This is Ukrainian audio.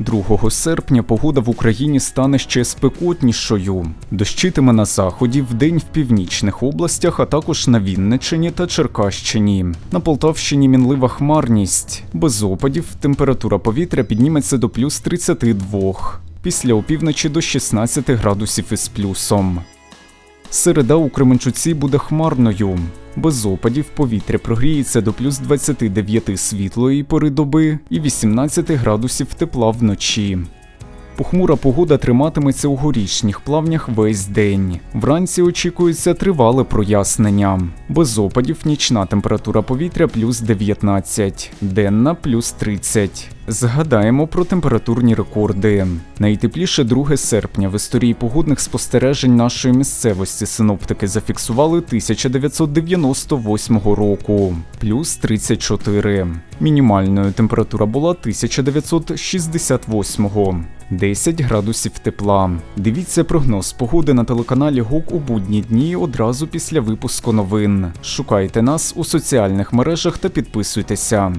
2 серпня погода в Україні стане ще спекотнішою. Дощитиме на заході вдень в північних областях, а також на Вінниччині та Черкащині. На Полтавщині мінлива хмарність. Без опадів температура повітря підніметься до плюс 32. Після опівночі до 16 градусів із плюсом. Середа у Кременчуці буде хмарною. Без опадів повітря прогріється до плюс 29 світлої пори доби і 18 градусів тепла вночі. Похмура погода триматиметься у горішніх плавнях весь день. Вранці очікується тривале прояснення. Без опадів нічна температура повітря плюс 19, денна плюс 30. Згадаємо про температурні рекорди. Найтепліше 2 серпня в історії погодних спостережень нашої місцевості синоптики зафіксували 1998 року плюс 34. Мінімальною температура була 1968 10 градусів тепла. Дивіться прогноз погоди на телеканалі ГУК у будні дні одразу після випуску новин. Шукайте нас у соціальних мережах та підписуйтеся.